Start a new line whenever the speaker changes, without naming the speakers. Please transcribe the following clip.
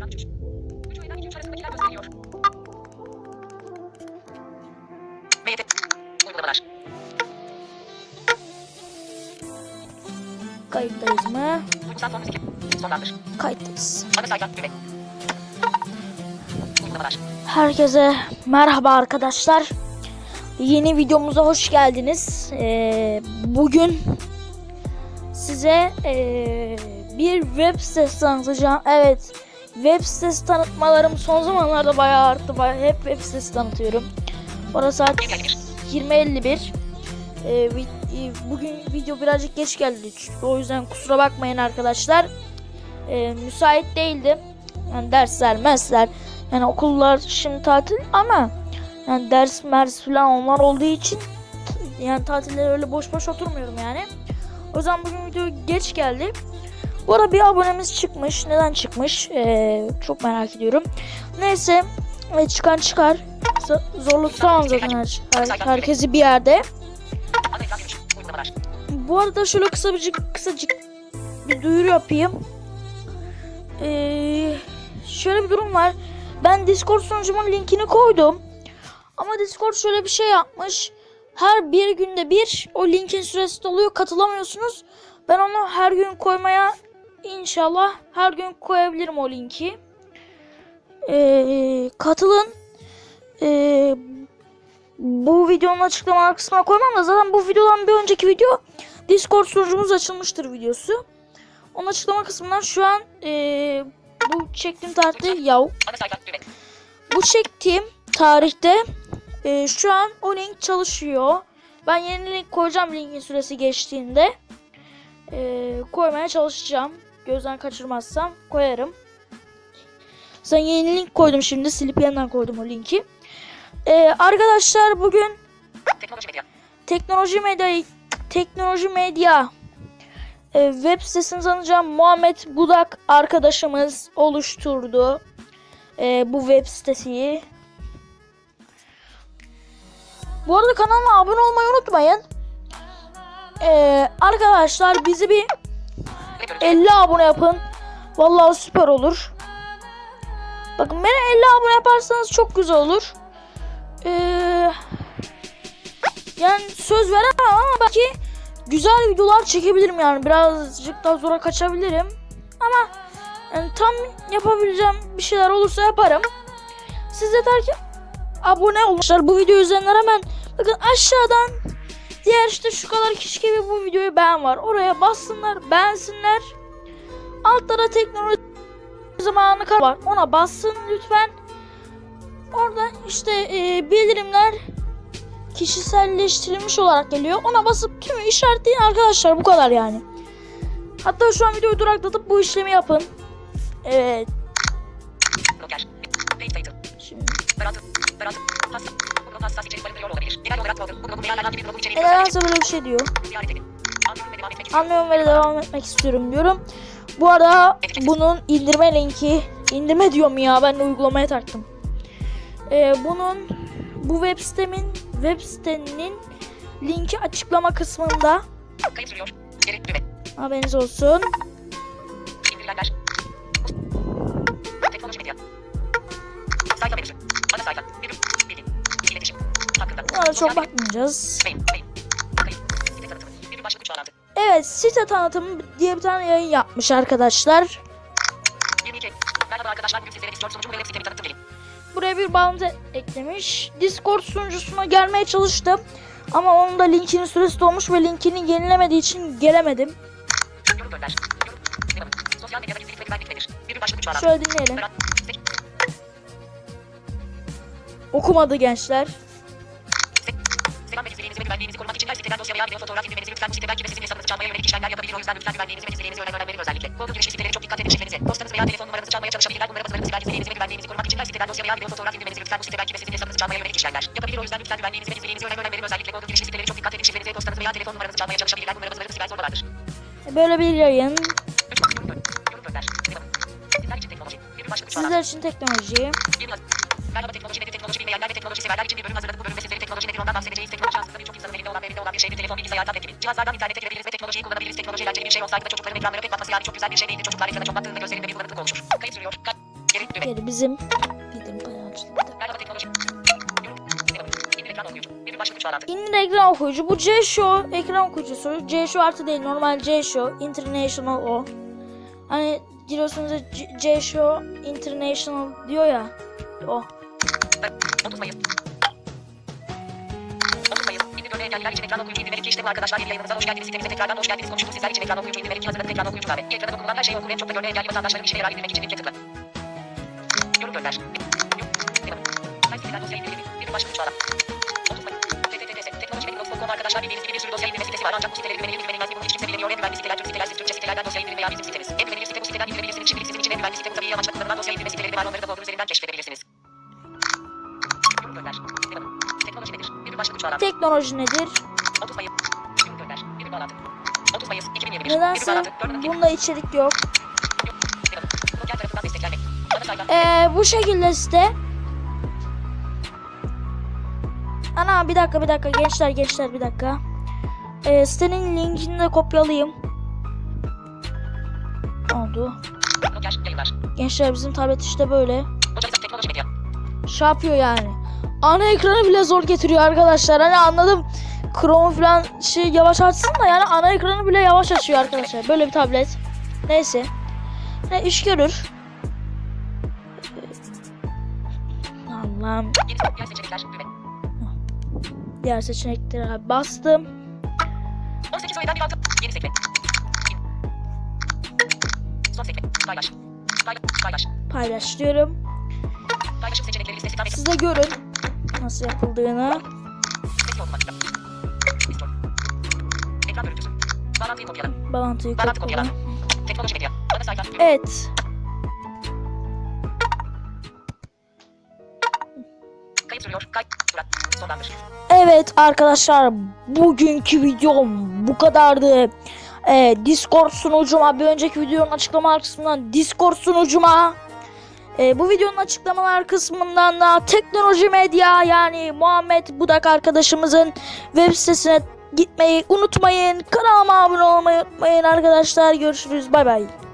Ekran 3. 3 öğeden 2 3 arasındakiler gösteriliyor. MYT. Uygulamalar.
Kayıttayız mı?
Duygusal fon müzik. Sonlandır.
Kayıttayız.
Ana sayfa. Düğme. Uygulamalar.
Herkese merhaba arkadaşlar. Yeni videomuza hoş geldiniz. Ee, bugün size ee, bir web sitesi tanıtacağım. Evet, web sitesi tanıtmalarım son zamanlarda bayağı arttı. Bayağı hep web sitesi tanıtıyorum. Orası saat 20.51. Ee, e, bugün video birazcık geç geldi. O yüzden kusura bakmayın arkadaşlar. Ee, müsait değildim. Yani dersler, mesler, yani okullar şimdi tatil ama yani ders mers falan onlar olduğu için yani tatillere öyle boş boş oturmuyorum yani. O yüzden bugün video geç geldi. Bu arada bir abonemiz çıkmış. Neden çıkmış? Ee, çok merak ediyorum. Neyse e, çıkan çıkar. Zorluk tamam zaten her, her- herkesi bir yerde. Bu arada şöyle kısacık kısacık bir duyuru yapayım. Ee, şöyle bir durum var. Ben Discord sunucumun linkini koydum. Ama Discord şöyle bir şey yapmış. Her bir günde bir o linkin süresi doluyor katılamıyorsunuz. Ben onu her gün koymaya inşallah her gün koyabilirim o linki. Ee, katılın. Ee, bu videonun açıklama kısmına koymam da zaten bu videodan bir önceki video Discord sunucumuz açılmıştır videosu. Onun açıklama kısmından şu an eee, bu çektiğim tarihte yav bu çektiğim tarihte eee, şu an o link çalışıyor. Ben yeni link koyacağım linkin süresi geçtiğinde. Eee, koymaya çalışacağım. Gözden kaçırmazsam koyarım. Sen yeni link koydum şimdi. Silip yeniden koydum o linki. Eee, arkadaşlar bugün
Teknoloji medya.
teknoloji medya teknoloji medya e, web sitesini tanıyacağım. Muhammed Budak arkadaşımız oluşturdu e, bu web siteyi. Bu arada kanalıma abone olmayı unutmayın. E, arkadaşlar bizi bir. 50 abone yapın. Vallahi süper olur. Bakın beni 50 abone yaparsanız çok güzel olur. Ee, yani söz veremem ama belki güzel videolar çekebilirim yani. Birazcık daha zora kaçabilirim. Ama yani tam yapabileceğim bir şeyler olursa yaparım. Siz yeter ki abone. Arkadaşlar Bu video üzerinden hemen bakın aşağıdan diğer işte şu kadar kişi gibi bu videoyu beğen var. Oraya bassınlar, beğensinler. Altta da teknoloji zamanı kar var. Ona bassın lütfen. Orada işte e, bildirimler kişiselleştirilmiş olarak geliyor. Ona basıp tümü işaretleyin arkadaşlar. Bu kadar yani. Hatta şu an videoyu duraklatıp bu işlemi yapın. Evet. Şimdi.
Hassas. İçerik barındırıyor olabilir. Genel olarak Google. Bu blogu veya herhangi bir göstermek
nedense böyle bir şey diyor.
ziyaret edin. Anlıyorum ve devam etmek istiyorum.
Diyorum. Bu arada bunun indirme linki indirme diyorum ya ben de uygulamaya taktım. Ee, bunun bu web sitemin web sitenin linki açıklama kısmında haberiniz olsun.
Üç bağlantı.
Evet site tanıtımı diye bir tane yayın yapmış arkadaşlar.
22. Merhaba arkadaşlar. Bugün sizlere Discord sunucumu ve web sitemi tanıttım.
Buraya bir bağlantı eklemiş. Discord sunucusuna gelmeye çalıştım. Ama onun da linkinin süresi dolmuş ve linkini yenilemediği için gelemedim.
Yorum gönder. Yorum. Devamı. Güvenliğinizi korumak için her siteden dosya veya video fotoğraf indirmenizi lütfen site belki de sizin hesabınızı çalmaya yönelik işlemler yapabilir. O yüzden lütfen güvenliğinizi ve gizliliğinizi önem önem verin özellikle. Google girişli siteleri çok dikkat edin şifrenizi. Postanız veya telefon numaranızı çalmaya çalışabilirler. Bunlara basılarınızı siber gizliliğinizi ve güvenliğinizi korumak için her siteden dosya veya video fotoğraf indirmenizi lütfen bu site belki de sizin hesabınızı çalmaya yönelik işlemler yapabilir. O yüzden lütfen güvenliğinizi ve gizliliğinizi önem önem verin özellikle. Google girişli siteleri çok dikkat edin şifrenizi. Postanız veya telefon numaranızı çalmaya çalışabilirler. Bunlara basılarınızı siber zorbalardır.
Böyle bir yayın.
3. Yorum gönder. Yorum gönder. Devamı. Sizler için teknoloji. Merhaba teknoloji nedir? Teknoloji bilmeyenler ve teknoloji severler için bir bölüm hazırladık. Bu bölümde sizlere teknoloji nedir ondan bahsedeceğiz. Teknoloji aslında birçok insanın elinde olan ve evinde olan bir şeydir. Telefon, bilgisayar, tablet gibi. Cihazlardan internete girebiliriz ve teknolojiyi kullanabiliriz. Teknoloji eğlenceli bir şey olsaydı da çocukların ekranlara pek bakması yani çok güzel bir şey değildi. Çocuklar ekrana çok baktığında gözlerinde bir bulanıklık oluşur. Kayıt sürüyor. Kay- Düğme.
Geri bizim bizim paylaştığımda.
Merhaba teknoloji. İndir ekran okuyucu.
Bu C-Show ekran okuyucusu. C-Show artı değil normal C-Show. International o. Hani giriyorsunuz ya C- C-Show International diyor ya. O.
30 Mayıs. 30 Mayıs. İndir görme engelliler için ekran okuyucu indirmek işte bu arkadaşlar yeni yayınımıza hoş geldiniz. Sitemize tekrardan hoş geldiniz. Konuştuk sizler için ekran okuyucu indirmek hazırladık ekran okuyucu kahve. Ekrana dokunulan her şeyi okur en çok da görme engelli vatandaşların işine yarar indirmek için linke tıkla. Yorum gönder. Yorum. Devam. Kaç siteden dosya indirildi. Bir başlık üç bağlam. 30 Mayıs. TTTS. Teknoloji ve Blogspot.com arkadaşlar bildiğiniz gibi bir sürü dosya indirme sitesi var ancak bu siteleri güvenilir mi güvenilmez mi bunu hiç kimse bilemiyor. En güvenli siteler Türk siteler siz Türkçe sitelerden dosya indirin veya bizim sitemiz. En güvenilir site bu siteden indirebilirsiniz. Şimdilik sizin için en güvenli site bu tabii amaçla kullanılan dosya indirme siteleri de var onları da Google başlık üç bağlantı.
Teknoloji nedir?
30 Mayıs. Yorum gönder. Bir bağlantı. 30 Mayıs 2021. Bir
Nedense
bağlantı. Gördüğünüz gibi.
bunda içerik yok. Ee, bu şekilde site. Ana bir dakika bir dakika gençler gençler bir dakika. Ee, sitenin linkini de kopyalayayım. Oldu. Gençler bizim tablet işte böyle. Şey yapıyor yani. Ana ekranı bile zor getiriyor arkadaşlar. Hani anladım. Chrome falan şey yavaş açsın da yani ana ekranı bile yavaş açıyor arkadaşlar. Böyle bir tablet. Neyse. Ne iş görür. Allah'ım.
Diğer seçenekler.
Diğer seçeneklere bastım.
18 aydan bir altı. Yeni sekme. Son sekme. Paylaş. Paylaş. Paylaş.
Diyorum.
Paylaşım seçenekleri listesi
Siz de görün nasıl yapıldığını.
Bağlantıyı kopyala.
Evet. Evet arkadaşlar bugünkü videom bu kadardı. Ee, Discord sunucuma bir önceki videonun açıklamalar kısmından Discord sunucuma ee, bu videonun açıklamalar kısmından da teknoloji medya yani Muhammed Budak arkadaşımızın web sitesine gitmeyi unutmayın. Kanalıma abone olmayı unutmayın arkadaşlar. Görüşürüz. Bay bay.